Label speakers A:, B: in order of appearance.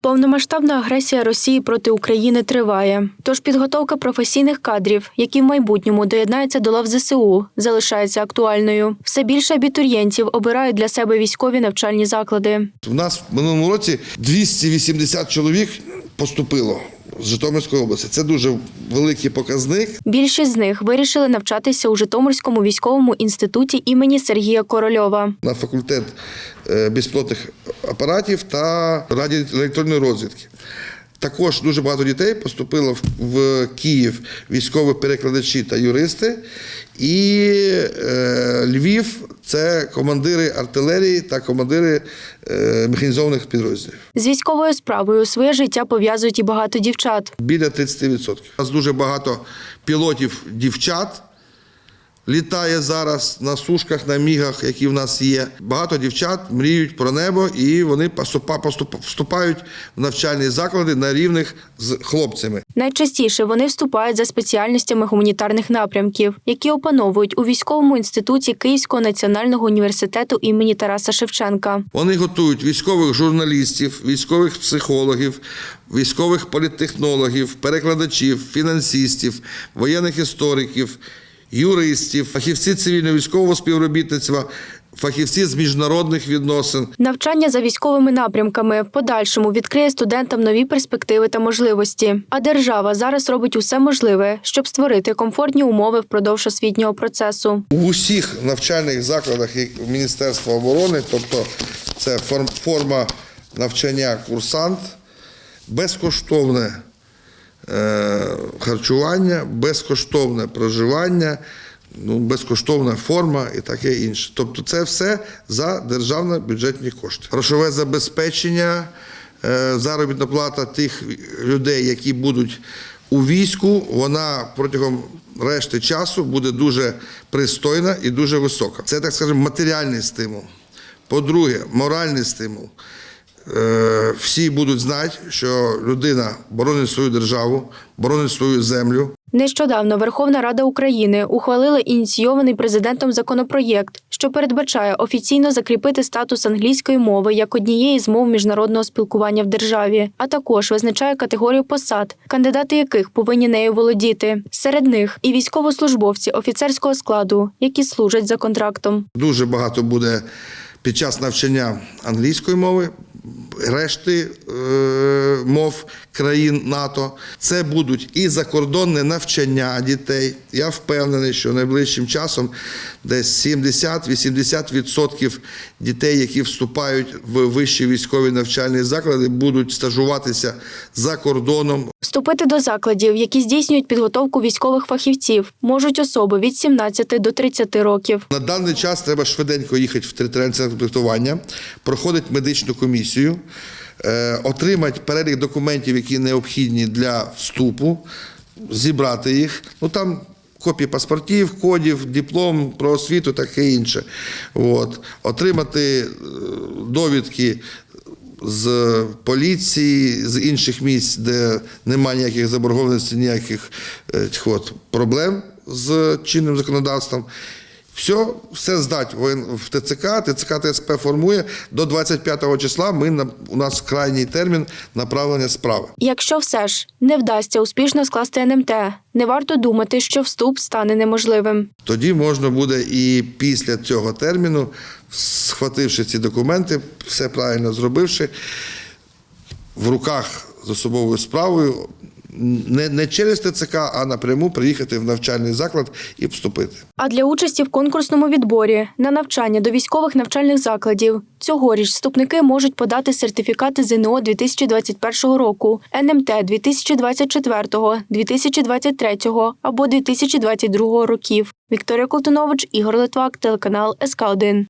A: Повномасштабна агресія Росії проти України триває. Тож підготовка професійних кадрів, які в майбутньому доєднаються до лав ЗСУ, залишається актуальною. Все більше абітурієнтів обирають для себе військові навчальні заклади.
B: У нас в минулому році 280 чоловік поступило з Житомирської області. Це дуже великий показник.
A: Більшість з них вирішили навчатися у Житомирському військовому інституті імені Сергія Корольова.
B: на факультет е, безпілотних апаратів та радіоелектронної розвідки. Також дуже багато дітей поступило в- Київ військові перекладачі та юристи. І е, Львів це командири артилерії та командири е, механізованих підрозділів.
A: З військовою справою своє життя пов'язують і багато дівчат.
B: Біля 30%. У нас дуже багато пілотів дівчат. Літає зараз на сушках, на мігах, які в нас є. Багато дівчат мріють про небо, і вони вступають в навчальні заклади на рівних з хлопцями.
A: Найчастіше вони вступають за спеціальностями гуманітарних напрямків, які опановують у військовому інституті Київського національного університету імені Тараса Шевченка.
B: Вони готують військових журналістів, військових психологів, військових політтехнологів, перекладачів, фінансистів, воєнних істориків, юристів, фахівці цивільно-військового співробітництва, фахівці з міжнародних відносин.
A: Навчання за військовими напрямками в подальшому відкриє студентам нові перспективи та можливості. А держава зараз робить усе можливе, щоб створити комфортні умови впродовж освітнього процесу.
B: У усіх навчальних закладах Міністерства оборони, тобто це форм- форма навчання курсант, безкоштовне е, харчування, безкоштовне проживання, ну, безкоштовна форма і таке інше. Тобто це все за державні бюджетні кошти. Грошове забезпечення, е, заробітна плата тих людей, які будуть у війську, вона протягом решти часу буде дуже пристойна і дуже висока. Це, так скажемо, матеріальний стимул. По-друге, моральний стимул. Е, Всі будуть знати, що людина боронить свою державу, боронить свою землю,
A: Нещодавно Верховна Рада України ухвалила ініційований президентом законопроєкт, що передбачає офіційно закріпити статус англійської мови як однієї з мов міжнародного спілкування в державі, а також визначає категорію посад, кандидати яких повинні нею володіти. Серед них і військовослужбовці офіцерського складу, які служать за контрактом.
B: Дуже багато буде під час навчання англійської мови, решти е, мов країн НАТО. Це будуть і закордонне навчання дітей. Я впевнений, що найближчим часом десь 70-80% дітей, які вступають в вищі військові навчальні заклади, будуть стажуватися за кордоном.
A: Вступити до закладів, які здійснюють підготовку військових фахівців, можуть особи від 17 до 30 років.
B: На даний час треба швиденько їхати в територіальне комплектування, проходить медичну комісію, е, отримати перелік документів, які необхідні для вступу, зібрати їх. Ну там копії паспортів, кодів, диплом про освіту, таке інше. От. Отримати е, довідки. З поліції, з інших місць, де немає ніяких заборгованостей, ніяких е, от, проблем з чинним законодавством. Все, все здать в ТЦК, ТЦК ТСП формує. До 25 числа ми, у нас крайній термін направлення справи.
A: Якщо все ж не вдасться успішно скласти НМТ, не варто думати, що вступ стане неможливим.
B: Тоді можна буде і після цього терміну, схвативши ці документи, все правильно зробивши, в руках з особовою справою, не, не через ТЦК, а напряму приїхати в навчальний заклад і вступити.
A: А для участі в конкурсному відборі на навчання до військових навчальних закладів цьогоріч вступники можуть подати сертифікати ЗНО 2021 року, НМТ 2024, 2023 або 2022 років. Вікторія Колтунович, Ігор Литвак, телеканал СК 1